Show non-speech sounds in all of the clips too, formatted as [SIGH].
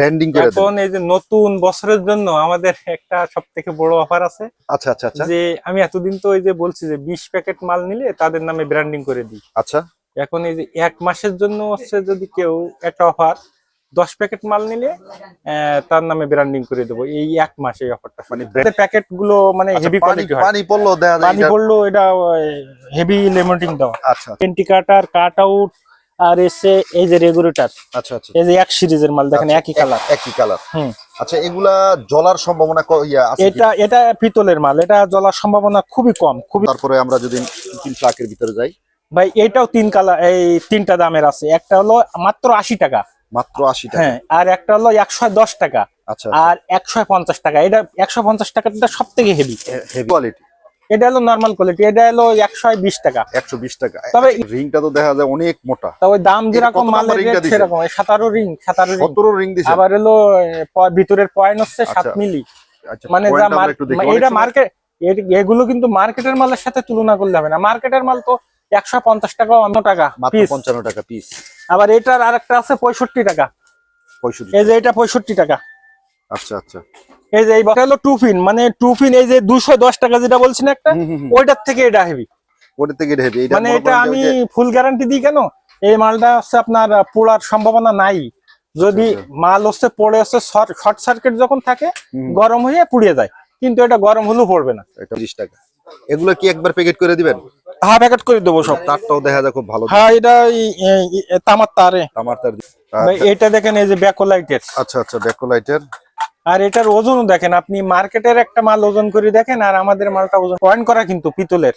Branding করে এখন এই যে নতুন বছরের জন্য আমাদের একটা সব থেকে বড় অফার আছে। আচ্ছা আচ্ছা আচ্ছা। যে আমি এতদিন তো ওই যে বলছি যে বিশ প্যাকেট মাল নিলে তাদের নামে ব্র্যান্ডিং করে দিই। আচ্ছা। এখন এই যে এক মাসের জন্য হচ্ছে যদি কেউ একটা অফার দশ প্যাকেট মাল নিলে তার নামে ব্র্যান্ডিং করে দেবো। এই এক মাসে অফারটা মানে প্যাকেটগুলো মানে আচ্ছা, হেভি কোয়ালিটি পানি পড়ল পানি পড়ল এটা হেভি লেমোটিং দেওয়া। আচ্ছা পেন্টি কাটার কাট আউট আর এসে এই যে রেগুলেটর আচ্ছা আচ্ছা। এই যে এক সিরিজের মাল দেখেন একই কালার। একই কালার। হুম। আচ্ছা এগুলা জলার সম্ভাবনা আছে এটা এটা পিতলের মাল এটা জলার সম্ভাবনা খুবই কম খুবই তারপরে আমরা যদি তিন ট্রাকের ভিতরে যাই। ভাই এটাও তিন কালার এই তিনটা দামের আছে। একটা হলো মাত্র আশি টাকা। মাত্র আশি টাকা। হ্যাঁ আর একটা হলো একশো দশ টাকা। আচ্ছা আর একশো পঞ্চাশ টাকা। এটা একশো পঞ্চাশ টাকাটা সব থেকে হেভি হেভি কোয়ালিটি এটা হলো নর্মাল কোয়ালিটি এটা হলো একশো বিশ টাকা। একশো বিশ টাকা। তবে- রিংটা তো দেখা যায় অনেক মোটা। তবে দাম যেরকম মালের রেট সেরকম এই সাতারো রিং সাতারো রিং। সতেরো রিং দিছে? আবার হলো ভিতরের পয়েন্ট হচ্ছে সাত আচ্ছা, মিলি। আচ্ছা, মানে যা আমরা মার- একটু দেখি। মা- অনেক এটা মার্কেট এগুলো কিন্তু মার্কেটের মালের সাথে তুলনা করলে হবে না। মার্কেটের মাল তো একশো পঞ্চাশ টাকা অন্য টাকা পঞ্চান্ন টাকা পিস আবার এটার আরেকটা আছে পঁয়ষট্টি টাকা। পঁয়ষট্টি এই যে এটা পঁয়ষট্টি টাকা। আচ্ছা আচ্ছা। এই যে এই বক্সটা হলো টু পিন মানে টু পিন এই যে দুশো দশ টাকা যেটা বলছেন একটা। ওইটার থেকে এটা হেভি ওটা থেকে এটা। এটা মানে এটা আমি ফুল গ্যারান্টি দিই কেন? এই মালটা হচ্ছে আপনার পোড়ার সম্ভাবনা নাই। যদি আচ্ছা, মাল হচ্ছে পড়ে হচ্ছে শর্ট সার্কিট যখন থাকে গরম হয়ে পুড়িয়ে যায়। কিন্তু এটা গরম হলেও পড়বে না। 30 টাকা। এগুলো কি একবার প্যাকেট করে দিবেন? হ্যাঁ প্যাকেট করে দেবো সব। তারটাও দেখা যায় খুব ভালো। হ্যাঁ এটা তামার তারে। আমার তার এটা দেখেন এই যে ব্যাকোলাইটের আচ্ছা আচ্ছা ব্যাকলাইটের আর এটার ওজনও দেখেন আপনি মার্কেটের একটা মাল ওজন করে দেখেন আর আমাদের মালটা ওজন পয়েন্ট করা কিন্তু পিতলের।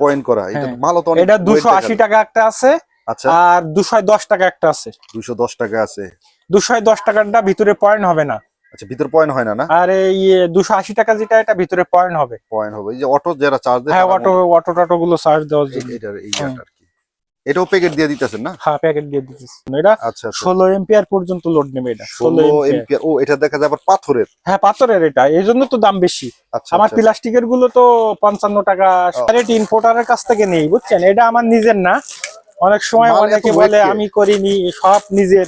পয়েন্ট করা এটা হ্যাঁ। মালও তো এটা weight দুশো দেখা আশি যায়। টাকা একটা আছে আচ্ছা। আর দুশো দশ টাকা একটা আছে। দুশো দশ টাকা আছে। দুশো দশ টাকাটা ভিতরে পয়েন্ট হবে না। আচ্ছা ভিতর পয়েন্ট হয় না না? আর এই দুশো আশি টাকা যেটা এটা ভিতরে পয়েন্ট হবে। পয়েন্ট হবে এই যে অটো যারা চার্জ দেয় হ্যাঁ অটো অটো টটো গুলো চার্জ দেওয়ার জন্য। এটার এই ইয়াটা আর কি। এটাও প্যাকেট দিয়ে দিতেছেন না? হ্যাঁ প্যাকেট দিয়ে দিতেছি। এটা আচ্ছা আচ্ছা। ষোলো এম্পিয়ার পর্যন্ত লোড নেবে এটা ষোলো ষোলো এম্পিয়ার এম্পিয়ার ও এটা দেখা যায় আবার পাথরের? হ্যাঁ পাথরের এটা এই জন্য তো দাম বেশি। আচ্ছা আমার আচ্ছা, প্লাস্টিকেরগুলো তো পঞ্চান্ন টাকা রেট ইম্পোর্টারের কাছ থেকে নেই বুঝছেন? এটা আমার নিজের না। অনেক সময় অনেকে বলে আমি করিনি সব নিজের।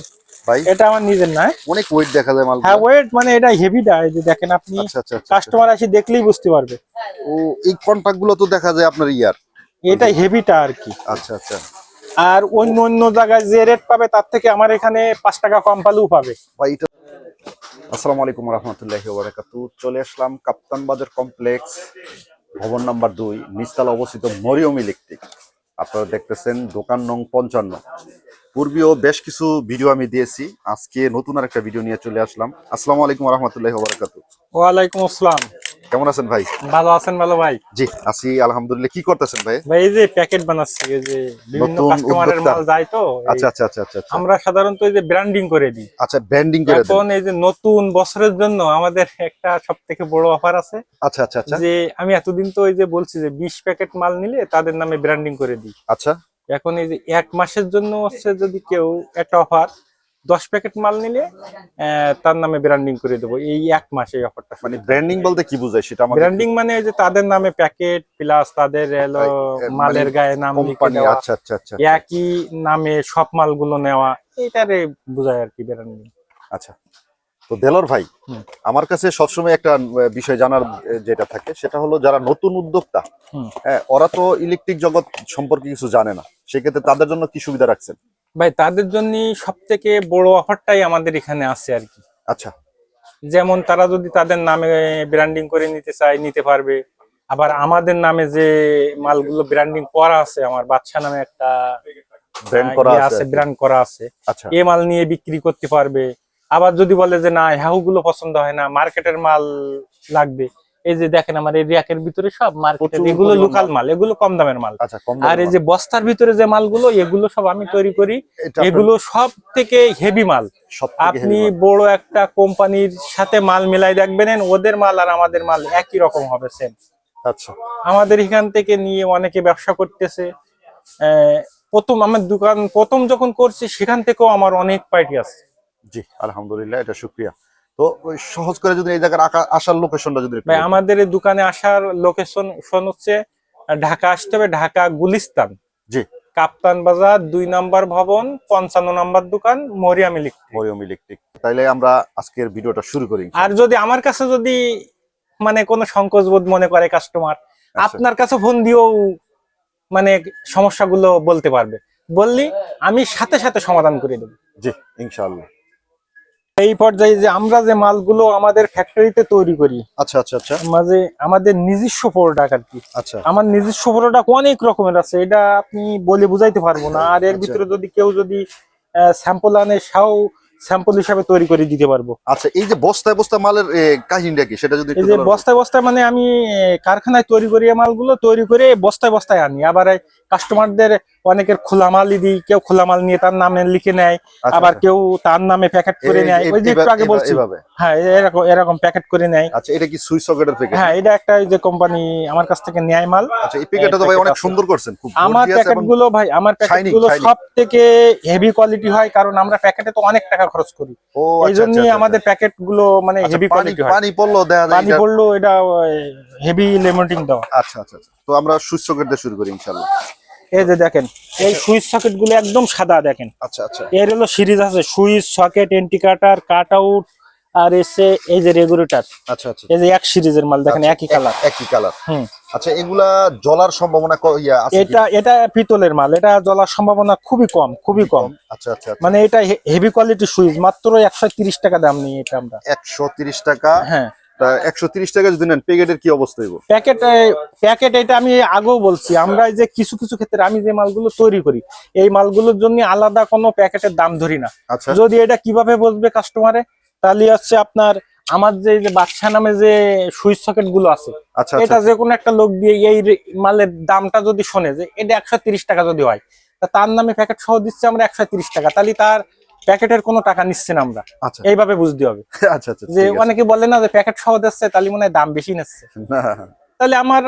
ভাই? এটা আমার নিজের না অনেক ওয়েট দেখা যায় মাল হ্যাঁ ওয়েট মানে এটা হেভিটা এই যে দেখেন আপনি আচ্ছা আচ্ছা আচ্ছা, আচ্ছা। কাস্টমার আসি দেখলেই বুঝতে পারবে। ও এই কন্টাক্টগুলো তো দেখা যায় আপনার ইয়ার। এটা হেভিটা আর কি। আচ্ছা আচ্ছা। আর অন্য অন্য জায়গায় যে রেট পাবে তার থেকে আমার এখানে পাঁচ টাকা কম পালেও পাবে। আসসালামু আলাইকুম রহমতুল্লাহি চলে আসলাম কাপ্তান বাজার কমপ্লেক্স ভবন নাম্বার দুই নিচতলা অবস্থিত মরিয়ম ইলেকট্রিক। আপনারা দেখতেছেন দোকান নং পঞ্চান্ন। পূর্বেও বেশ কিছু ভিডিও আমি দিয়েছি আজকে নতুন আর একটা ভিডিও নিয়ে চলে আসলাম। আসসালামু আলাইকুম রহমতুল্লাহি ওবারাকাতু। ওয়ালাইকুম আসসালাম। কেমন আছেন ভাই? ভালো আছেন ভালো ভাই? জি আছি আলহামদুলিল্লাহ। কি করতেছেন ভাই? ভাই এই যে প্যাকেট বানাচ্ছি এই যে বিভিন্ন কাস্টমারের মাল যায় তো আচ্ছা আচ্ছা আচ্ছা আচ্ছা আচ্ছা। আমরা সাধারণত এই যে ব্র্যান্ডিং করে দিই। আচ্ছা ব্র্যান্ডিং করে দেন। এখন এই যে নতুন বছরের জন্য আমাদের একটা সব থেকে বড় অফার আছে। আচ্ছা আচ্ছা আচ্ছা। যে আমি এতদিন তো ওই যে বলছি যে বিশ প্যাকেট মাল নিলে তাদের নামে ব্র্যান্ডিং করে দিই। আচ্ছা। এখন এই যে এক মাসের জন্য হচ্ছে যদি কেউ একটা অফার দশ প্যাকেট মাল নিলে তার নামে ব্র্যান্ডিং করে দেবো। এই এক মাসে এই অফারটা মানে ব্র্যান্ডিং বলতে কি বুঝায়? সেটা ব্র্যান্ডিং মানে যে তাদের নামে প্যাকেট প্লাস তাদের এলো মানে মালের গায়ে নাম কোম্পানি আচ্ছা আচ্ছা আচ্ছা একই নামে সব মালগুলো নেওয়া এটারে বোঝায় আর কি ব্র্যান্ডিং আচ্ছা। তো দেলর ভাই আমার কাছে সবসময় একটা বিষয় জানার যেটা থাকে সেটা হলো যারা নতুন উদ্যোক্তা হ্যাঁ ওরা তো ইলেকট্রিক জগৎ সম্পর্কে কিছু জানে না। সেক্ষেত্রে তাদের জন্য কি সুবিধা রাখছেন? ভাই তাদের জন্য সব থেকে বড় অফারটাই আমাদের এখানে আছে আর কি। আচ্ছা। যেমন তারা যদি তাদের নামে ব্র্যান্ডিং করে নিতে চায় নিতে পারবে। আবার আমাদের নামে যে মালগুলো ব্র্যান্ডিং করা আছে আমার বাচ্চা নামে একটা ব্র্যান্ড করা ইয়ে আছে ব্র্যান্ড করা আছে। আচ্ছা। এ মাল নিয়ে বিক্রি করতে পারবে। আবার যদি বলে যে না হ্যাউ গুলো পছন্দ হয় না মার্কেটের মাল লাগবে। এই যে দেখেন আমার এই রিয়াকের ভিতরে সব মার্কেট এগুলো লোকাল মাল এগুলো কম দামের মাল। আচ্ছা আর এই যে বস্তার ভিতরে যে মালগুলো এগুলো সব আমি তৈরি করি। এগুলো সব থেকে হেভি মাল আপনি বড় একটা কোম্পানির সাথে মাল মিলাই দেখবেন ওদের মাল আর আমাদের মাল একই রকম হবে সেম আচ্ছা। আমাদের এখান থেকে নিয়ে অনেকে ব্যবসা করতেছে। আহ, প্রথম আমার দোকান প্রথম যখন করছি সেখান থেকেও আমার অনেক পার্টি আছে জি আলহামদুলিল্লাহ এটা শুক্রিয়া। তো সহজ করে যদি এই জায়গার আসার লোকেশনটা যদি ভাই আমাদের এই দোকানে আসার লোকেশন হচ্ছে ঢাকা আসতে হবে ঢাকা গুলিস্তান। জি। কাপ্তান বাজার দুই নাম্বার ভবন পঞ্চান্ন নাম্বার দোকান মরিয়াম ইলেকট্রিক। মরিয়ম ইলেকট্রিক। তাইলে আমরা আজকের ভিডিওটা শুরু করি আর যদি আমার কাছে যদি মানে কোনো সংকোচ বোধ মনে করে কাস্টমার আচ্ছা। আপনার কাছে ফোন দিয়েও মানে সমস্যাগুলো বলতে পারবে। বললি আমি সাথে সাথে সমাধান করে দেবো। জি ইনশাআল্লাহ। এই পর্যায়ে যে আমরা যে মালগুলো আমাদের ফ্যাক্টরিতে তৈরি করি আচ্ছা আচ্ছা আচ্ছা। মাঝে আমাদের নিজস্ব প্রোডাক্ট আর কি। আচ্ছা। আমার নিজস্ব প্রোডাক্ট অনেক রকমের আছে এটা আপনি বলে বুঝাইতে পারব না। আর এর আচ্ছা। ভিতরে যদি কেউ যদি স্যাম্পল আনে সাও স্যাম্পল হিসাবে তৈরি করে দিতে পারব। আচ্ছা এই যে বস্তায় বস্তা মালের কাহিনীটা কি? সেটা যদি এই যে বস্তায় বস্তায় মানে আমি কারখানায় তৈরি করি মালগুলো তৈরি করে বস্তায় বস্তায় আনি। আবার কাস্টমারদের অনেকের খোলা মালই দিই কেউ খোলা মাল নিয়ে তার নামে লিখে নেয় আচ্ছা, আবার আচ্ছা। কেউ তার নামে প্যাকেট করে নেয়। ওই যে একটু আগে বলছি। হ্যাঁ এরকম এরকম প্যাকেট করে নেয়। আচ্ছা এটা কি সুইচ সকেটের প্যাকেট হ্যাঁ এটা একটা যে কোম্পানি আমার কাছ থেকে নেয় মাল। আচ্ছা এই প্যাকেটটা তো ভাই অনেক সুন্দর করছেন খুব আমার gorgeous প্যাকেটগুলো ভাই আমার প্যাকেট shining, গুলো সব থেকে হেভি কোয়ালিটি হয় কারণ আমরা প্যাকেটে তো অনেক টাকা খরচ করি। এই আচ্ছা, জন্যই আচ্ছা, আমাদের প্যাকেটগুলো মানে হেভি কোয়ালিটি হয়। পানি পড়ল দেখা যায় পানি পড়ল এটা হেভি লেমন্টিং আচ্ছা আচ্ছা আচ্ছা। তো আমরা সুইচ সকেট দিয়ে শুরু করি ইনশাআল্লাহ। এই যে দেখেন এই সুইচ সকেটগুলো একদম সাদা দেখেন। আচ্ছা আচ্ছা। এর হলো সিরিজ আছে switch socket anti cutter cut out আর এসে এই যে রেগুলেটর। আচ্ছা আচ্ছা। এই যে এক সিরিজের মাল দেখেন আচ্ছা, একই কালার। একই কালার। হুম। আচ্ছা এগুলা জ্বলার সম্ভাবনা আছে এটা এটা পিতলের মাল এটা জ্বলার সম্ভাবনা খুবই কম খুবই কম। আচ্ছা আচ্ছা আচ্ছা। মানে এটা হেভি কোয়ালিটি সুইচ মাত্র একশো তিরিশ টাকা দাম নিয়ে এটা আমরা। একশো তিরিশ টাকা। হ্যাঁ। তা একশো তিরিশ টাকা যদি নেন প্যাকেটের কি অবস্থা হইব প্যাকেট প্যাকেট এটা আমি আগেও বলছি আমরা যে কিছু কিছু ক্ষেত্রে আমি যে মালগুলো তৈরি করি এই মালগুলোর জন্য আলাদা কোনো প্যাকেটের দাম ধরি না। আচ্ছা। যদি এটা কীভাবে বসবে কাস্টমারে তাহলে হচ্ছে আপনার আমার যে বাচ্চা নামে যে সুইচ সকেটগুলো আছে আচ্ছা এটা আচ্ছা। যে কোনো একটা লোক দিয়ে এই মালের দামটা যদি শোনে যে এটা একশো তিরিশ টাকা যদি হয় তা তার নামে প্যাকেট সহ দিচ্ছে আমরা একশো তিরিশ টাকা তাহলে তার প্যাকেটের কোনো টাকা নিচ্ছে না আমরা। আচ্ছা। এইভাবে বুঝতে হবে। [LAUGHS] আচ্ছা আচ্ছা যে অনেকে বলে না যে প্যাকেট সহ দিচ্ছে তাহলে মনে হয় দাম বেশি নিচ্ছে। তাহলে আমার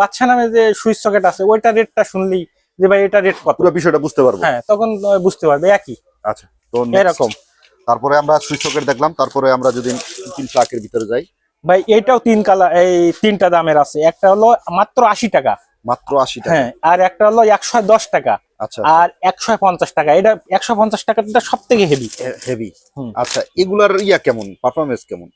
বাচ্চা নামে যে সুইচ সকেট আছে ওইটা রেটটা শুনলি যে ভাই এটা রেট কত? পুরো বিষয়টা বুঝতে পারব। হ্যাঁ তখন বুঝতে পারবে একই। আচ্ছা তো এরকম। তারপরে আমরা সুইচ সকেট দেখলাম তারপরে আমরা যদি তিন ট্রাকের ভিতরে যাই। ভাই এইটাও তিন কালার এই তিনটা দামের আছে। একটা হলো মাত্র আশি টাকা। মাত্র আশি টাকা। হ্যাঁ আর একটা হলো একশো দশ টাকা। আর একশো পঞ্চাশ টাকা। এটা একশো পঞ্চাশ টাকাটা সব থেকে হেভি হেভি আচ্ছা এগুলার ইয়া কেমন? পারফরমেন্স কেমন?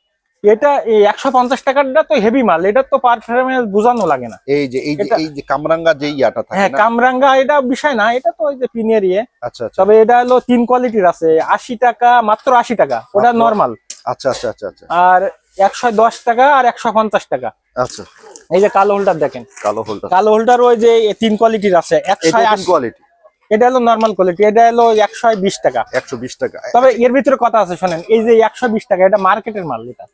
এটা এই একশো পঞ্চাশ টাকাটা তো হেভি মাল। এটা তো পারফরমেন্স বোঝানো লাগে না। এই যে এই যে এই যে কামরাঙ্গা যে ইয়াটা থাকে হ্যাঁ কামরাঙ্গা এটা বিষয় না। এটা তো ওই যে পিনের ইয়ে। আচ্ছা আচ্ছা। তবে এটা হলো তিন কোয়ালিটির আছে। আশি টাকা মাত্র আশি টাকা। ওটা? নর্মাল আচ্ছা আচ্ছা আচ্ছা আচ্ছা। আর একশো দশ টাকা আর একশো পঞ্চাশ টাকা। আচ্ছা। এই যে কালো হোল্ডার দেখেন। কালো হোলটা কালো হোল্ডার ওই যে তিন কোয়ালিটির আছে। একশো কোয়ালিটি এটা হলো নর্মাল কোয়ালিটি এটা হলো একশো বিশ টাকা। একশো বিশ টাকা। তবে এর ভিতরে কথা আছে শোনেন এই যে একশো বিশ টাকা এটা মার্কেটের মাল এটা।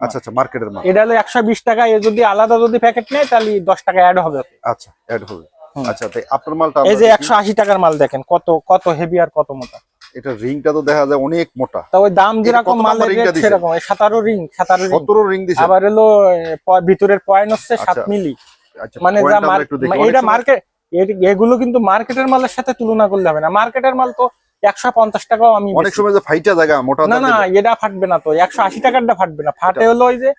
আচ্ছা আচ্ছা মার্কেটের মাল। এটা হলো একশো বিশ টাকা এ যদি আলাদা যদি প্যাকেট নেয় তাহলে দশ টাকা অ্যাড হবে আচ্ছা অ্যাড হবে। আচ্ছা তাই আপনার মালটা এই যে একশো আশি টাকার মাল দেখেন কত কত হেভি আর কত মোটা। এটা রিংটা তো দেখা যায় অনেক মোটা। তা ওই দাম যেরকম মালের রেট সেরকম রিং সাতারো রিং সতেরো রিং দিছে। আবার হলো ভিতরের পয়েন্ট হচ্ছে সাত মিলি আচ্ছা মানে যা point আমরা মার- একটু দেখি। মা- অনেক এটা মার্কেট এগুলো কিন্তু মার্কেটের মালের সাথে তুলনা করলে হবে না। মার্কেটের মাল তো একশো পঞ্চাশ টাকাও আমি অনেক সময় যে ফাইটা জায়গা মোটা না না এটা ফাটবে না তো। একশো আশি টাকারটা ফাটবে না। ফাটে হলো ওই যে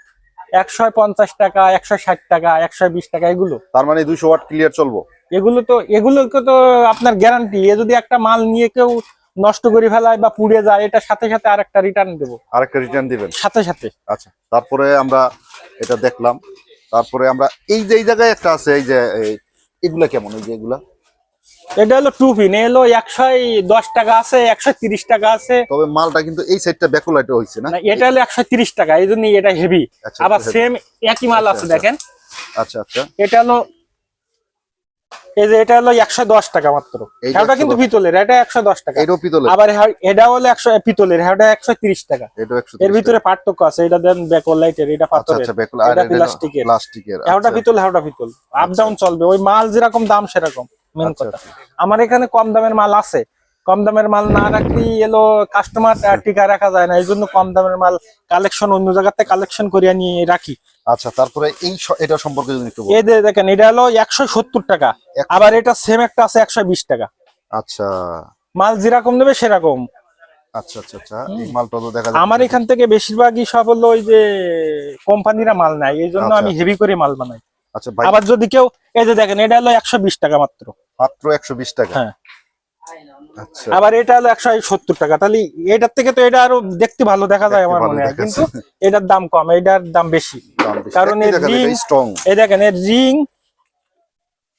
একশো পঞ্চাশ টাকা একশো ষাট টাকা একশো বিশ টাকা এগুলো। তার মানে ওয়াট ক্লিয়ার চলবো। এগুলো তো এগুলোকে তো আপনার গ্যারান্টি এ যদি একটা মাল নিয়ে কেউ নষ্ট করে ফেলায় বা পুড়ে যায় এটা সাথে সাথে আরেকটা রিটার্ন দেবো। আরেকটা রিটার্ন দিবেন। সাথে সাথে। আচ্ছা তারপরে আমরা এটা দেখলাম। তারপরে আমরা এই যে এই জায়গায় একটা আছে এই যে এই- এগুলা কেমন ওই যে এগুলা? এটা হলো টু পিন এলো একশো দশ টাকা আছে একশো তিরিশ টাকা আছে। তবে মালটা কিন্তু এই সাইডটা ব্যাকুলাইট হয়েছে না? এটা হলো একশো তিরিশ টাকা এই জন্য এটা হেভি আচ্ছা, আবার আচ্ছা, সেম একই মাল আচ্ছা, আছে আচ্ছা। দেখেন। আচ্ছা আচ্ছা। এটা হলো এই যে এটা হলো একশো দশ টাকা মাত্র। হ্যাঁটা কিন্তু পিতলের এটা একশো দশ টাকা। এটাও পিতলের। আবার হ্যাঁ- এটা হলো একশো পিতলের হ্যাঁটা একশো তিরিশ টাকা। এর ভিতরে পার্থক্য আছে এটা দেন ব্যাকওয়ার লাইটের এটা আচ্ছা পাথরের। আচ্ছা এটা প্লাস্টিকের। প্লাস্টিকের হ্যাঁটা পিতল হ্যাঁটা পিতল। আপ ডাউন চলবে ওই মাল যেরকম দাম সেরকম মেন আচ্ছা, কথা। আচ্ছা। আমার এখানে কম দামের মাল আছে। কম দামের মাল না রাখলেই এলো কাস্টমার টিকা রাখা যায় না। এই জন্য কম দামের মাল কালেকশন অন্য জায়গাতে কালেকশন করিয়া নিয়ে রাখি। আচ্ছা তারপরে এই এটা সম্পর্কে যদি একটু এই দেখেন এটা হলো একশো সত্তর টাকা। আবার এটা সেম একটা আছে একশো বিশ টাকা। আচ্ছা। মাল যেরকম নেবে সেরকম। আচ্ছা আচ্ছা আচ্ছা। এই মালটা তো দেখা আমার এখান থেকে বেশিরভাগই সব হলো ওই যে কোম্পানিরা মাল নাই এই জন্য আচ্ছা, আমি হেভি করে মাল বানাই। আচ্ছা ভাই আবার যদি কেউ এই যে দেখেন এটা হলো একশো বিশ টাকা মাত্র। মাত্র একশো বিশ টাকা। হ্যাঁ। আচ্ছা। আবার এটা হলো একশো সত্তর টাকা। তাহলে এটার থেকে তো এটা আরও দেখতে ভালো দেখা যায় আমার মনে হয়। কিন্তু এটার দাম কম এটার দাম বেশি। কারণ এর এই দেখেন এর রিং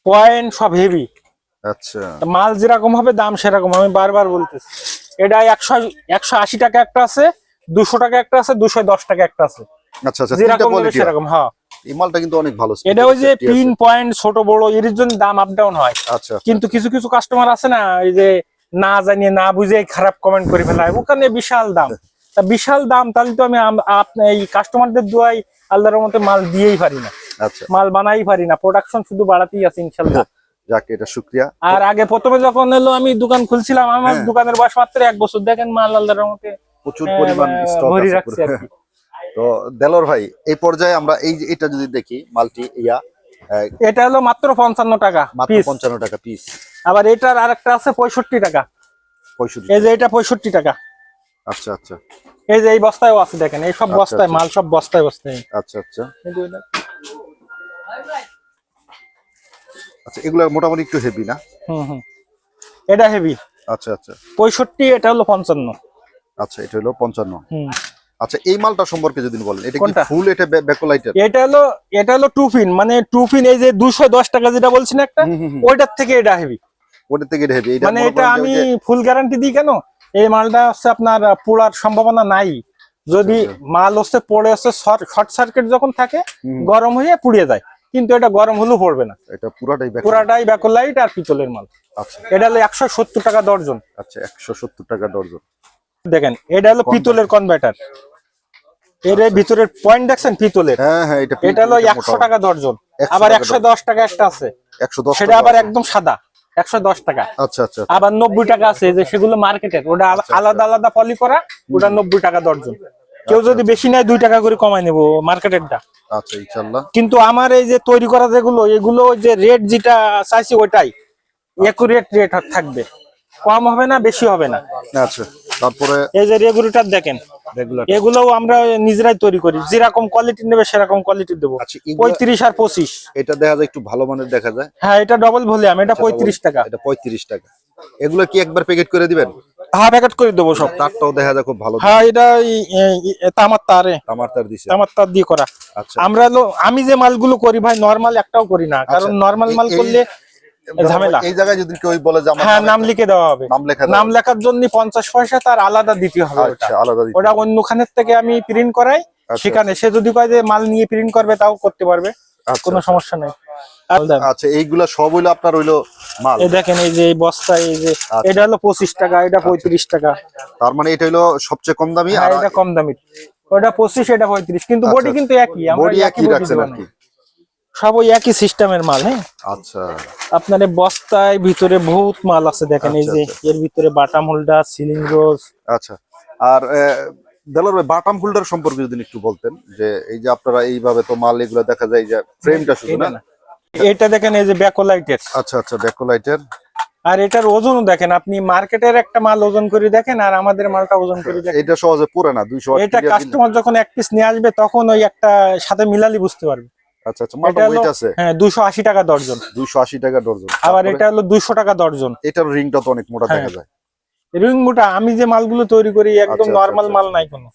পয়েন্ট সব হেভি আচ্ছা। মাল যেরকম হবে দাম সেরকম। আমি বারবার বলতেছি এটা একশো একশো আশি টাকা একটা আছে দুশো টাকা একটা আছে দুশো দশ টাকা একটা আছে। আচ্ছা আচ্ছা যেরকম সেরকম হ্যাঁ। এই মালটা কিন্তু অনেক ভালো এটা ওই যে পিন পয়েন্ট ছোট বড় এর জন্য দাম আপ ডাউন হয়। আচ্ছা। কিন্তু কিছু কিছু কাস্টমার আছে না এই যে না জানিয়ে না বুঝে খারাপ কমেন্ট করে ফেলায়। ওখানে বিশাল দাম। তা বিশাল দাম তাহলে তো আমি এই কাস্টমারদের দোয়াই আল্লাহর মতো মাল দিয়েই পারি না। আচ্ছা। মাল বানাই পারি না। প্রোডাকশন শুধু বাড়াতেই আছে ইনশাল্লাহ। যাক এটা শুক্রিয়া। আর আগে প্রথমে যখন এলো আমি দোকান খুলছিলাম আমার হ্যাঁ। দোকানের বয়স মাত্র এক বছর। দেখেন মাল আল্লাহর মতে প্রচুর পরিমাণ স্টক আছে। তো দেলোর ভাই এই পর্যায়ে আমরা এই এটা যদি দেখি মালটি ইয়া এটা হলো মাত্র পঞ্চান্ন টাকা মাত্র পঞ্চান্ন টাকা পিস আবার এটার আরেকটা আছে পঁয়ষট্টি টাকা। পঁয়ষট্টি এই যে এটা পঁয়ষট্টি টাকা। আচ্ছা আচ্ছা। এই যে এই বস্তায়ও আছে দেখেন এই সব আচ্ছা, বস্তায় আচ্ছা। মাল সব বস্তায় বস্তায়। আচ্ছা আচ্ছা। আচ্ছা এগুলো মোটামুটি একটু হেভি না? হুম হুম। এটা হেভি আচ্ছা আচ্ছা। পঁয়ষট্টি এটা হলো পঞ্চান্ন। আচ্ছা এটা হলো পঞ্চান্ন। হুম। আচ্ছা এই মালটা সম্পর্কে যদি বলেন এটা কি ফুল এটা ব্যাকোলাইটার এটা হলো এটা হলো টু পিন মানে টু পিন এই যে দুশো দশ টাকা যেটা বলছি না একটা ওইটার থেকে এটা হেভি ওটা থেকে এটা হেভি এটা মানে এটা আমি ফুল গ্যারান্টি দিই কেন? এই মালটা হচ্ছে আপনার পোড়ার সম্ভাবনা নাই। যদি আচ্ছা, মাল হচ্ছে পড়ে হচ্ছে শর্ট সার্কিট যখন থাকে গরম হয়ে পুড়িয়ে যায়। কিন্তু এটা গরম হলেও পড়বে না। এটা পুরাটাই। পুরাটাই ব্যাকলাইট আর পিতলের মাল। আচ্ছা। এটা হলো একশো সত্তর টাকা দর্জন। আচ্ছা একশো সত্তর টাকা ডর্জন দেখেন এটা হলো পিতলের কনভার্টার এর ভিতরের পয়েন্ট দেখছেন পিতলের? হ্যাঁ হ্যাঁ এটা এটা হলো একশো টাকা দর্জন। আবার টাকা একশো দশ টাকা একটা আছে। একশো দশ সেটা আবার একদম সাদা। একশো দশ টাকা। আচ্ছা আচ্ছা আবার নব্বই টাকা আছে যে সেগুলো মার্কেটের ওটা আলাদা আলাদা পলি করা ওটা নব্বই টাকা দর্জন। কেউ যদি বেশি নেয় দুই টাকা করে কমাই নেব মার্কেটেরটা আচ্ছা ইনশাল্লাহ কিন্তু আমার এই যে তৈরি করা যেগুলো এগুলো যে রেট যেটা চাইছি ওইটাই। একুরেট রেট থাকবে। কম হবে না বেশি হবে না। আচ্ছা। তারপরে এই যে রেগুলেটর দেখেন এগুলোও আমরা নিজেরাই তৈরি করি। যেরকম কোয়ালিটি নেবে সেরকম কোয়ালিটি দেবো। আচ্ছা এগুলা- পঁয়ত্রিশ আর পঁচিশ। এটা দেখা যায় একটু ভালো মানের দেখা যায়? হ্যাঁ এটা ডবল ভলিউম এটা পঁয়ত্রিশ টাকা। এটা পঁয়ত্রিশ টাকা। এগুলো কি একবার প্যাকেট করে দিবেন? হ্যাঁ প্যাকেট করে দেবো সব। তারটাও দেখা যায় খুব ভালো। হ্যাঁ এটা তামার তারে আমার তার দিছে। তামার তার দিয়ে করা। আচ্ছা। আমরা আমি যে মালগুলো করি ভাই নরমাল একটাও করি না। কারণ নরমাল মাল করলে ঝামেলা। এই জায়গায় যদি কেউ বলে যে হ্যাঁ নাম লিখে দেওয়া হবে। নাম লেখা নাম লেখার জন্য পঞ্চাশ পয়সা তার আলাদা দিতে হবে আচ্ছা আলাদা ওটা অন্যখানের থেকে আমি প্রিন্ট করাই। আচ্ছা, সেখানে সে যদি কয় যে মাল নিয়ে প্রিন্ট করবে তাও করতে পারবে। আচ্ছা, কোনো আচ্ছা। সমস্যা নেই। আচ্ছা এইগুলা সব হইল আপনার হইল মাল? এই দেখেন এই যে এই বস্তা এই যে আচ্ছা। এটা হলো পঁচিশ টাকা এটা পঁয়ত্রিশ টাকা। তার মানে এটা হইল সবচেয়ে কম দামি হ্যাঁ আর এটা কম দামি। ওটা পঁচিশ এটা পঁয়ত্রিশ। কিন্তু আচ্ছা, বডি আচ্ছা। কিন্তু একই আমরা বডি একই একই রাখছেন আর কি। সব ওই একই সিস্টেমের মাল হ্যাঁ? আচ্ছা। আপনার বস্তায় ভিতরে বহুত মাল আছে দেখেন এই যে আচ্ছা, এর ভিতরে বাটাম হোল্ডার সিলিং রোজ। আচ্ছা। আর দেলোর ভাই বাটাম হোল্ডার সম্পর্কে যদি একটু বলতেন যে এই যে আপনারা এইভাবে তো মাল এগুলো দেখা যায় যে ফ্রেমটা শুধু না? এটা দেখেন এই যে ব্যাকোলাইটের আচ্ছা আচ্ছা ব্যাকলাইটের আর এটার ওজনও দেখেন আপনি মার্কেটের একটা মাল ওজন করে দেখেন আর আমাদের মালটা ওজন করে দেখেন। এটা সহজে পুরে না দুইশো এটা কাস্টমার যখন এক পিস নিয়ে আসবে তখন ওই একটা সাথে মিলালি বুঝতে পারবে। আচ্ছা আচ্ছা মালটা ওয়েট আছে? হ্যাঁ টাকা দর্জন দুইশো আশি টাকা ডর্জন আবার এটা হলো টাকা দর্জন এটার রিংটা তো অনেক মোটা হ্যাঁ। দেখা যায়। রিং মোটা আমি যে মালগুলো তৈরি করি একদম আচ্ছা, আচ্ছা, নর্মাল। মাল নাই কোনো।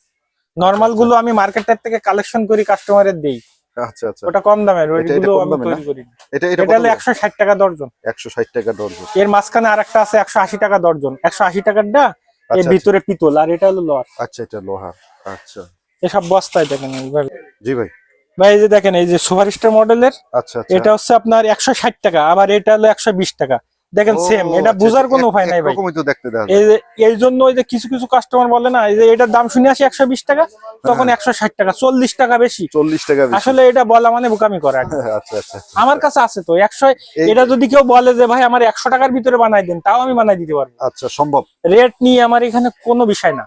নর্মালগুলো আমি মার্কেটের থেকে কালেকশন করি কাস্টমারের দেই। আচ্ছা আচ্ছা। ওটা কম দামের এটা- এটা ওইগুলো আমি তৈরি করি। এটা এটা এটা হলো একশো ষাট টাকা দর্জন একশো ষাট টাকা ডর্জন এর মাঝখানে আরেকটা আছে একশো আশি টাকা দর্জন টাকারটা এর ভিতরে পিতল আর এটা হলো লোহার। আচ্ছা এটা লোহার। আচ্ছা। এসব বস্তায় দেখেন এইভাবে। জি ভাই। ভাই এই যে দেখেন এই যে সুপার স্টার মডেলের আচ্ছা আচ্ছা। এটা হচ্ছে আপনার একশো ষাট টাকা আবার এটা হলো একশো বিশ টাকা। দেখেন সেম এটা আচ্ছা, বোঝার কোনো উপায় নাই ভাই। এই জন্য ওই যে কিছু কিছু কাস্টমার বলে না এই যে এটার দাম শুনে আসি একশো বিশ টাকা তখন হ্যাঁ। একশো ষাট টাকা চল্লিশ টাকা বেশি। চল্লিশ টাকা আসলে এটা বলা মানে বোকামি করা আচ্ছা আচ্ছা আমার কাছে আছে তো একশো এটা যদি কেউ বলে যে ভাই আমার একশো টাকার ভিতরে বানাই দেন তাও আমি বানাই দিতে পারব। আচ্ছা সম্ভব। রেট নিয়ে আমার এখানে কোনো বিষয় না।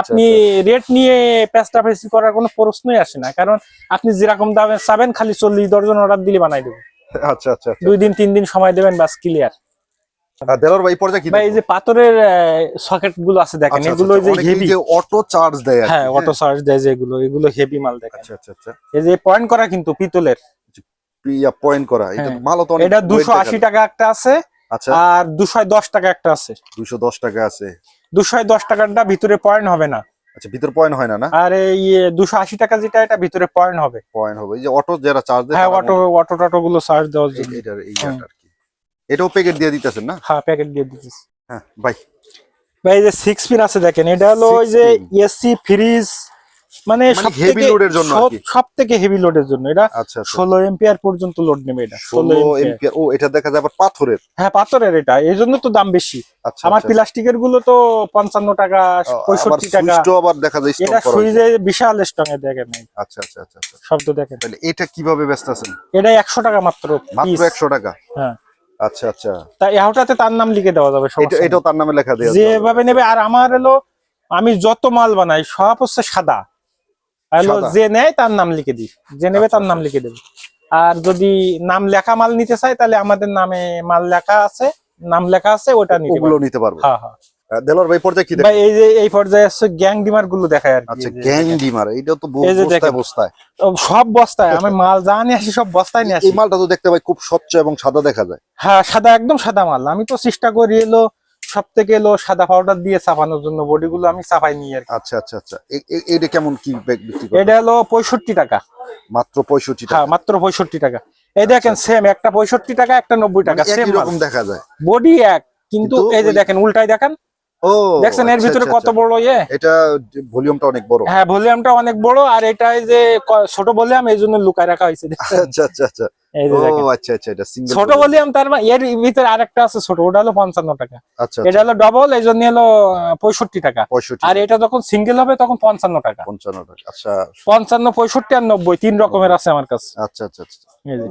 আপনি রেট নিয়ে পেস্টা পেস্টাফেসি করার কোনো প্রশ্নই আসে না কারণ আপনি যেরকম দামে চাবেন খালি চল্লিশ দর্জন অর্ডার দিলে বানাই দেবো। আচ্ছা আচ্ছা আচ্ছা। দুই দিন তিন দিন সময় দেবেন বাস ক্লিয়ার ভাই এই পর্যায়ে কি ভাই এই যে পাথরের সকেটগুলো আছে দেখেন আচ্ছা, এগুলো আচ্ছা, যে হেভি যে অটো চার্জ দেয় হ্যাঁ অটো চার্জ দেয় যে এগুলো হেভি মাল দেখেন। আচ্ছা আচ্ছা আচ্ছা। এই যে পয়েন্ট করা কিন্তু পিতলের। ইয়া পয়েন্ট করা এটা হ্যাঁ। তো এটা। টাকা একটা আছে আচ্ছা। আর দুশো দশ টাকা একটা আছে। দুইশো দশ টাকা আছে। দুশো দশ টাকাটা ভিতরে পয়েন্ট হবে না। আচ্ছা ভিতরে পয়েন্ট হয় না না? আর এই দুশো আশি টাকা যেটা এটা ভিতরে পয়েন্ট হবে। পয়েন্ট হবে। এই যে অটো যারা চার্জ দেয় হ্যাঁ অটো অটো টটো গুলো চার্জ দেওয়ার জন্য। এই আর কি। এটাও প্যাকেট দিয়ে দিতেছেন না? হ্যাঁ প্যাকেট দিয়ে দিতেছি। হ্যাঁ ভাই ভাই এই যে সিক্স পিন আছে দেখেন এটা হলো ওই যে এসি ফ্রিজ মানে মানে সব heavy থেকে জন্য সব থেকে হেভি লোডের জন্য। এটা আচ্ছা আচ্ছা। ষোলো এম্পিয়ার পর্যন্ত লোড নেবে এটা ষোলো এম্পিয়ার ও এটা দেখা যায় আবার পাথরের। হ্যাঁ পাথরের এটা। এই জন্য তো দাম বেশি। আচ্ছা আমার প্লাস্টিকেরগুলো তো পঞ্চান্ন টাকা। পঁয়ষট্টি টাকা। আবার দেখা যায় এটা। সুইজে বিশাল স্ট্রং এ দেখেন আচ্ছা আচ্ছা আচ্ছা শব্দ দেখেন। তাহলে এটা কীভাবে ব্যস্ত আছেন? এটা একশো টাকা মাত্র মাত্র একশো টাকা? হ্যাঁ। আচ্ছা আচ্ছা। তা এটাতে তার নাম লিখে দেওয়া যাবে। এটাও তার নামে লেখা দেওয়া যেভাবে নেবে আর আমার হলো আমি যত মাল বানাই সব হচ্ছে সাদা। হলো যে নেয় তার নাম লিখে দিই যে নেবে আচ্ছা, তার নাম লিখে দেবে। আর যদি নাম লেখা মাল নিতে চাই তাহলে আমাদের নামে মাল লেখা আছে নাম লেখা আছে ওটা নিতে ওগুলো নিতে পারব। হ্যাঁ হ্যাঁ। আহ, ভাই পর্যায়ে কি ভাই এই যে এই পর্যায়ে গ্যাং ডিমারগুলো দেখায় আর কি। আচ্ছা গ্যাং ডিমার এটা তো বহু এই যে বস্তায় বস্তায়। সব বস্তায়। আমি মাল যা নিয়ে আসি সব বস্তায় নিয়ে আসি। এই মালটা তো দেখতে ভাই খুব স্বচ্ছ এবং সাদা দেখা যায়। হ্যাঁ সাদা একদম সাদা মাল। আমি তো চেষ্টা করি এলো সব থেকে এলো সাদা পাউডার দিয়ে চাপানোর জন্য বডি গুলো আমি চাপাই নিই আর আচ্ছা আচ্ছা আচ্ছা। এটা কেমন কি বিক্রি করে এটা হলো পঁয়ষট্টি টাকা। মাত্র পঁয়ষট্টি টাকা? হ্যাঁ মাত্র পঁয়ষট্টি টাকা। এই দেখেন সেম একটা পঁয়ষট্টি টাকা একটা নব্বই টাকা মানে সেম একই রকম দেখা যায়। বডি এক কিন্তু এই যে দেখেন উল্টাই দেখেন। ও দেখছেন এর আচ্ছা, ভিতরে আচ্ছা, কত আচ্ছা। বড় ইয়ে? এটা ভলিউমটা অনেক বড়। হ্যাঁ ভলিউমটা অনেক বড় আর এটা এই যে ছোট ভলিউম এই জন্য লুকায় রাখা হয়েছে? আচ্ছা আচ্ছা আচ্ছা। ও আচ্ছা আচ্ছা এটা সিঙ্গেল ছোট ভলিউম তার মানে এর ভিতরে আরেকটা আছে ছোট ওটা হলো পঞ্চান্ন টাকা। আচ্ছা এটা হলো ডবল এই জন্য হলো পঁয়ষট্টি টাকা। পঁয়ষট্টি আর এটা যখন সিঙ্গেল হবে তখন পঞ্চান্ন টাকা। পঞ্চান্ন টাকা আচ্ছা। পঞ্চান্ন পঁয়ষট্টি আর নব্বই তিন রকমের আছে আমার কাছে। আচ্ছা আচ্ছা আচ্ছা।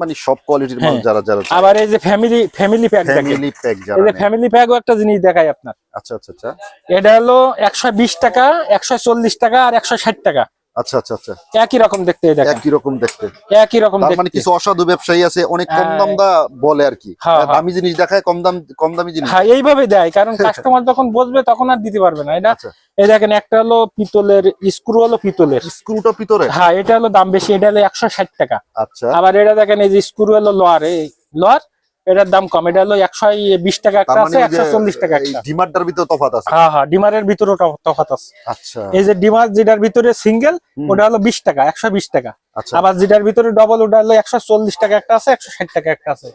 মানে সব কোয়ালিটির মাল হ্যাঁ। যারা যারা আবার এই যে family family pack family pack যারা এই যে ফ্যামিলি প্যাকও একটা জিনিস দেখাই আপনার। আচ্ছা আচ্ছা আচ্ছা। এটা হলো একশো বিশ টাকা একশো চল্লিশ টাকা আর একশো ষাট টাকা। আচ্ছা আচ্ছা আচ্ছা। একই রকম দেখতে একই রকম দেখতে। একই রকম মানে কিছু অসাধু ব্যবসায়ী আছে অনেক কম হ্যাঁ। দাম দা বলে আর কি। হ্যাঁ, হ্যাঁ। দামি জিনিস দেখায় কম দাম কম দামি জিনিস। হ্যাঁ এইভাবে দেয় কারণ কাস্টমার যখন বসবে তখন আর দিতে পারবে না এটা আচ্ছা। এই দেখেন একটা হলো পিতলের স্ক্রু হলো পিতলের। স্ক্রুটা ভিতরে হ্যাঁ এটা হলো দাম বেশি এটা হলো একশো ষাট টাকা। আচ্ছা। আবার এটা দেখেন এই যে স্ক্রু হলো লোয়ার এই লোয়ার এটার দাম কম। এটা হলো একশো বিশ টাকা একটা মানে আছে একশো চল্লিশ টাকা একটা। ডিমারটার ভিতরে তফাৎ আছে? হ্যাঁ হ্যাঁ ডিমারের ভিতরে তফাত আছে। আচ্ছা। এই যে ডিমার যেটার ভিতরে সিঙ্গেল ওটা হলো বিশ টাকা একশো বিশ টাকা। আচ্ছা। আবার যেটার ভিতরে ডবল ওটা হলো একশো চল্লিশ টাকা একটা আছে একশো ষাট টাকা একটা আছে।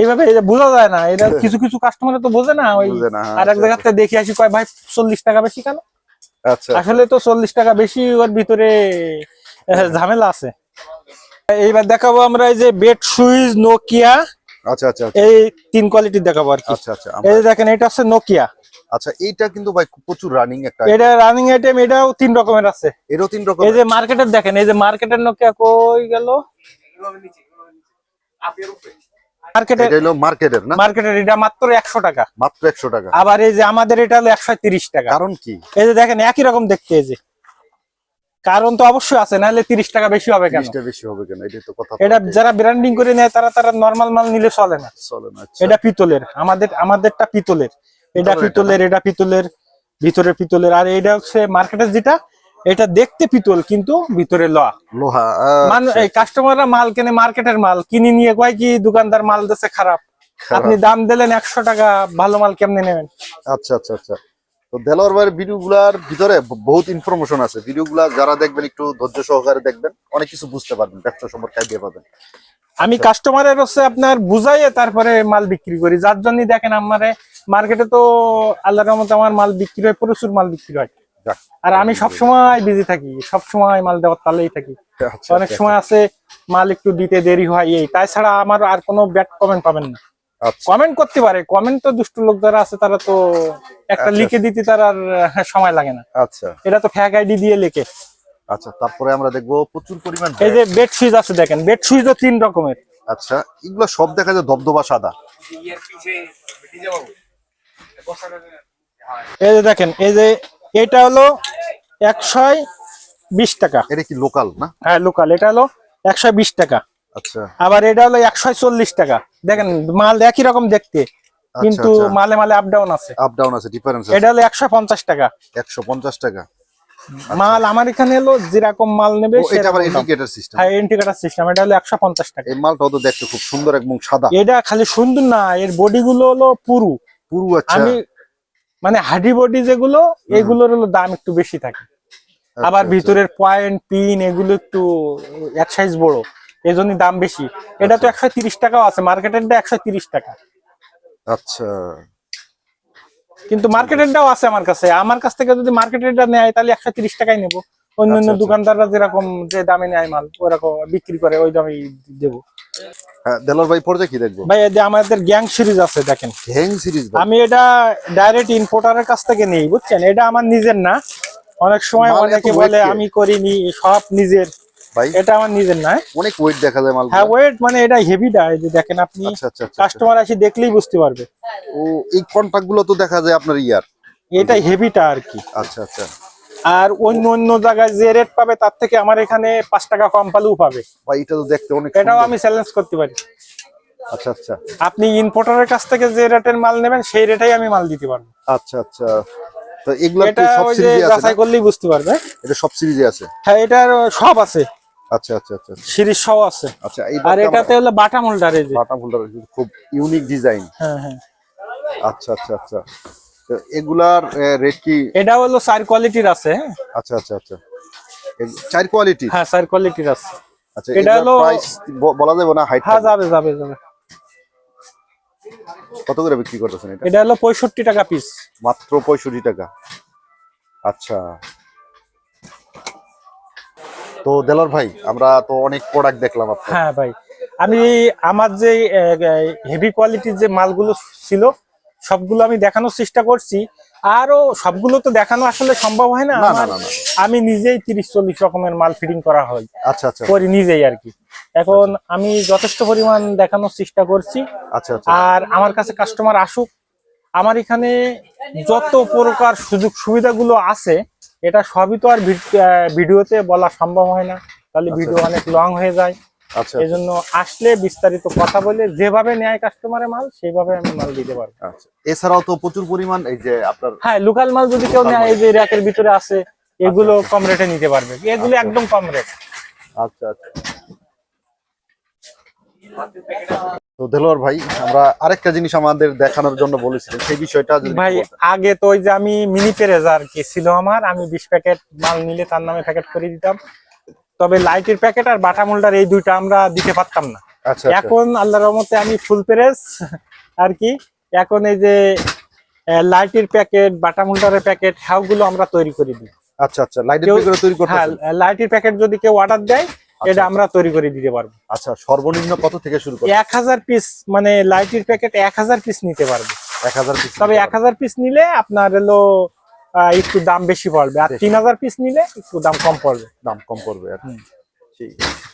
এইভাবে বোঝা যায় না এটা [LAUGHS] কিছু কিছু কাস্টমার তো বোঝে না ওই হ্যাঁ, আর এক আচ্ছা, জায়গাতে দেখে আসি কয় ভাই চল্লিশ টাকা বেশি কেন? আচ্ছা। আসলে তো চল্লিশ টাকা বেশি ওর ভিতরে ঝামেলা আছে। এইবার দেখাবো আমরা এই যে বেড সুইচ নোকিয়া আচ্ছা আচ্ছা আচ্ছা। এই তিন কোয়ালিটির দেখাবো আর কি। আচ্ছা আচ্ছা এই দেখেন এটা হচ্ছে নোকিয়া আচ্ছা এইটা কিন্তু ভাই প্রচুর রানিং একটা এটা রানিং আইটেম এটাও তিন রকমের আছে। এরও তিন রকম এই যে মার্কেটের দেখেন এই যে মার্কেটের নোকিয়া কই গেল? মার্কেটের এটা হলো মার্কেটের না? মার্কেটের এটা মাত্র একশো টাকা। মাত্র একশো টাকা। আবার এই যে আমাদের এটা হলো একশো তিরিশ টাকা। কারণ কি? এই যে দেখেন একই রকম দেখতে এই যে। কারণ তো অবশ্যই আছে নাহলে তিরিশ টাকা বেশি হবে কেন? বেশি হবে কেন? এটাই তো কথা এটা যারা ব্র্যান্ডিং করে নেয় তারা তারা নর্মাল মাল নিলে চলে না। চলে না আচ্ছা। এটা পিতলের আমাদের আমাদেরটা পিতলের। এটা পিতলের এটা পিতলের এটা। ভিতরে পিতলের আর এটা হচ্ছে মার্কেটের যেটা এটা দেখতে পিতল কিন্তু ভিতরে লোহা। লোহা মান আচ্ছা, এই কাস্টমাররা মাল কেনে মার্কেটের মাল। কিনে নিয়ে কয় কি দোকানদার মাল দিচ্ছে খারাপ। খারাপ। আপনি দাম দিলেন একশো টাকা ভালো মাল কেমনে নেবেন? আচ্ছা আচ্ছা আচ্ছা। তো দেলোয়ার ভাইয়ের ভিডিও গুলার ভিতরে বহুত ইনফরমেশন আছে। ভিডিও গুলা যারা দেখবেন একটু ধৈর্য সহকারে দেখবেন। অনেক কিছু বুঝতে পারবেন ব্যবসা সম্পর্কে আইডিয়া পাবেন। আমি কাস্টমারের হচ্ছে আপনার বুঝাইয়ে তারপরে মাল বিক্রি করি। যার জন্য দেখেন আমারে মার্কেটে তো আল্লাহর রহমতে আমার মাল বিক্রি হয় প্রচুর মাল বিক্রি হয়। আর আমি সব সময় বিজি থাকি সব সময় মাল দেওয়ার তালেই থাকি। আচ্ছা, অনেক আচ্ছা, সময় আছে মাল একটু দিতে দেরি হয় এই। তাছাড়া আমার আর কোনো ব্যাড কমেন্ট পাবেন না। আচ্ছা কমেন্ট করতে পারে। কমেন্ট তো দুষ্ট লোক যারা আছে তারা তো একটা আচ্ছা, লিখে দিতে তার আর আহ, সময় লাগে না। আচ্ছা। এটা তো ফ্যাক আইডি দিয়ে লেখে। আচ্ছা তারপরে আমরা দেখব প্রচুর পরিমাণ এই যে বেড সুইচ আছে দেখেন। বেড সুইচও তিন রকমের। আচ্ছা এগুলো সব দেখা যায় ধবধবা সাদা। এই যে দেখেন এই যে এটা হলো একশো বিশ টাকা। এটা কি লোকাল না? হ্যাঁ লোকাল এটা হলো একশো বিশ টাকা। আচ্ছা। আবার এটা হলো একশো চল্লিশ টাকা। দেখেন মাল একই রকম দেখতে কিন্তু আচ্ছা। মালে মালে আপ ডাউন আছে। আপ ডাউন আছে ডিফারেন্স এটা হলো একশো পঞ্চাশ টাকা। একশো পঞ্চাশ টাকা। মাল আমার এখানে হলো যেরকম মাল নেবে এটা আবার ইন্ডিকেটর সিস্টেম হ্যাঁ ইন্ডিকেটার সিস্টেম এটা হলো একশো পঞ্চাশ টাকা। এই মালটাও তো দেখতে খুব সুন্দর এবং সাদা। এটা খালি সুন্দর না এর বডি গুলো হলো পুরু। পুরু আচ্ছা। আমি মানে হাডি বডি যেগুলো এগুলোর হলো দাম একটু বেশি থাকে। আচ্ছা, আবার আচ্ছা। ভিতরের পয়েন্ট পিন এগুলো একটু এক সাইজ বড়। এই জন্য দাম বেশি। এটা তো একশো তিরিশ টাকাও আছে মার্কেটেরটা একশো তিরিশ টাকা। আচ্ছা। কিন্তু মার্কেটেরটাও আছে আমার কাছে। আমার কাছ থেকে যদি মার্কেটেরটা নেয় তাহলে একশো তিরিশ টাকাই নেব। অন্য অন্য আচ্ছা, আচ্ছা। দোকানদাররা যেরকম যে দামে নেয় মাল ওরকম বিক্রি করে ওই দামে দেবো। হ্যাঁ ভাই পর্যায়ে কি দেখব। ভাই এই যে আমাদের গ্যাং সিরিজ আছে দেখেন। হ্যাং সিরিজ আমি এটা ডাইরেক্ট ইম্পোর্টারের কাছ থেকে নেই বুঝছেন? এটা আমার নিজের না। অনেক সময় অনেকে বলে আমি করিনি সব নিজের। ভাই? এটা আমার নিজের না অনেক ওয়েট দেখা যায় মাল হ্যাঁ ওয়েট মানে এটা যে দেখেন আপনি আচ্ছা আচ্ছা আচ্ছা কাস্টমার আসি দেখলেই বুঝতে পারবে। ও এই কন্টাক্টগুলো তো দেখা যায় আপনার ইয়ার। এটা হেভিটা আর কি। আচ্ছা আচ্ছা। আর অন্য অন্য জায়গায় যে রেট পাবে তার থেকে আমার এখানে পাঁচ টাকা কম পালেও পাবে। ভাই এটা তো দেখতে অনেক এটাও আমি চ্যালেঞ্জ করতে পারি। আচ্ছা আচ্ছা। আপনি ইম্পোর্টারের কাছ থেকে যে রেটের মাল নেবেন সেই রেটেই আমি মাল দিতে পারব। আচ্ছা আচ্ছা। তো এগুলো এটা সব সিরিজে আছে যাচাই করলেই বুঝতে পারবে। এটা সব সিরিজে আছে? হ্যাঁ এটার সব আছে। আচ্ছা আচ্ছা আচ্ছা সিরিজ সহ আছে। আচ্ছা আর এটাতে হলো বাটা মোল্ডার এই যে। বাটা ফোল্ডার খুব ইউনিক ডিজাইন হ্যাঁ হ্যাঁ। আচ্ছা আচ্ছা আচ্ছা। তো এগুলার রেট কি? এটা হলো চার কোয়ালিটির আছে হ্যাঁ। আচ্ছা আচ্ছা আচ্ছা। চার কোয়ালিটি হ্যাঁ চার কোয়ালিটির আছে। আচ্ছা এটা হলো- প্রাইস বলা যাবে না হাইট হ্যাঁ যাবে যাবে যাবে। কত করে বিক্রি করতেছেন এটা? এটা হলো পঁয়ষট্টি টাকা পিস মাত্র পঁয়ষট্টি টাকা। আচ্ছা। তো দেলর ভাই আমরা তো অনেক প্রোডাক্ট দেখলাম আপনার। হ্যাঁ ভাই আমি আমার যে হেভি কোয়ালিটির যে মালগুলো ছিল সবগুলো আমি দেখানোর চেষ্টা করছি। আরও সবগুলো তো দেখানো আসলে সম্ভব হয় না। আমি নিজেই তিরিশ চল্লিশ রকমের মাল ফিটিং করা হয়। আচ্ছা আচ্ছা। করি নিজেই আর কি। এখন আমি যথেষ্ট পরিমাণ দেখানোর চেষ্টা করছি। আচ্ছা আচ্ছা। আর আমার কাছে কাস্টমার আসুক আমার এখানে যত প্রকার সুযোগ সুবিধাগুলো আছে এটা সবই তো আর ভিডিওতে বলা সম্ভব হয় না। তাহলে ভিডিও অনেক লং হয়ে যায়। আচ্ছা। এই জন্য আসলে বিস্তারিত কথা বলে যেভাবে নেয় কাস্টমারের মাল সেইভাবে আমি মাল দিতে পারব। আচ্ছা। এছাড়াও তো প্রচুর পরিমাণ এই যে আপনার হ্যাঁ লোকাল মাল যদি কেউ নেয় এই যে র্যাকের ভিতরে আছে এগুলো কম রেটে নিতে পারবে। এগুলো একদম কম রেট আচ্ছা আচ্ছা। তো দেলোয়ার ভাই আমরা আরেকটা জিনিস আমাদের দেখানোর জন্য বলেছিলেন সেই বিষয়টা ভাই আগে তো ওই যে আমি মিনি পেরেজার কি ছিল আমার আমি বিশ প্যাকেট মাল নিলে তার নামে প্যাকেট করে দিতাম। তবে লাইটের প্যাকেট আর বাটা মোল্ডার এই দুইটা আমরা দিতে পারতাম না। আচ্ছা আচ্ছা। এখন আল্লাহর রহমতে আমি ফুল প্রেস আর কি এখন এই যে লাইটের প্যাকেট বাটা মোল্ডারের প্যাকেটগুলো আমরা তৈরি করে দিই। আচ্ছা আচ্ছা লাইটের পিকরে তৈরি করতে হ্যাঁ লাইটের প্যাকেট যদি কেউ অর্ডার দেয় এটা আমরা তৈরি করে দিতে পারব। আচ্ছা সর্বনিম্ন কত থেকে শুরু করব এক হাজার পিস মানে লাইটির প্যাকেট এক হাজার পিস নিতে পারবে। এক হাজার পিস তবে এক হাজার পিস নিলে আপনার হলো একটু দাম বেশি পড়বে। আর তিন হাজার পিস নিলে একটু দাম কম পড়বে। দাম কম পড়বে আর কি। ঠিক। আছে।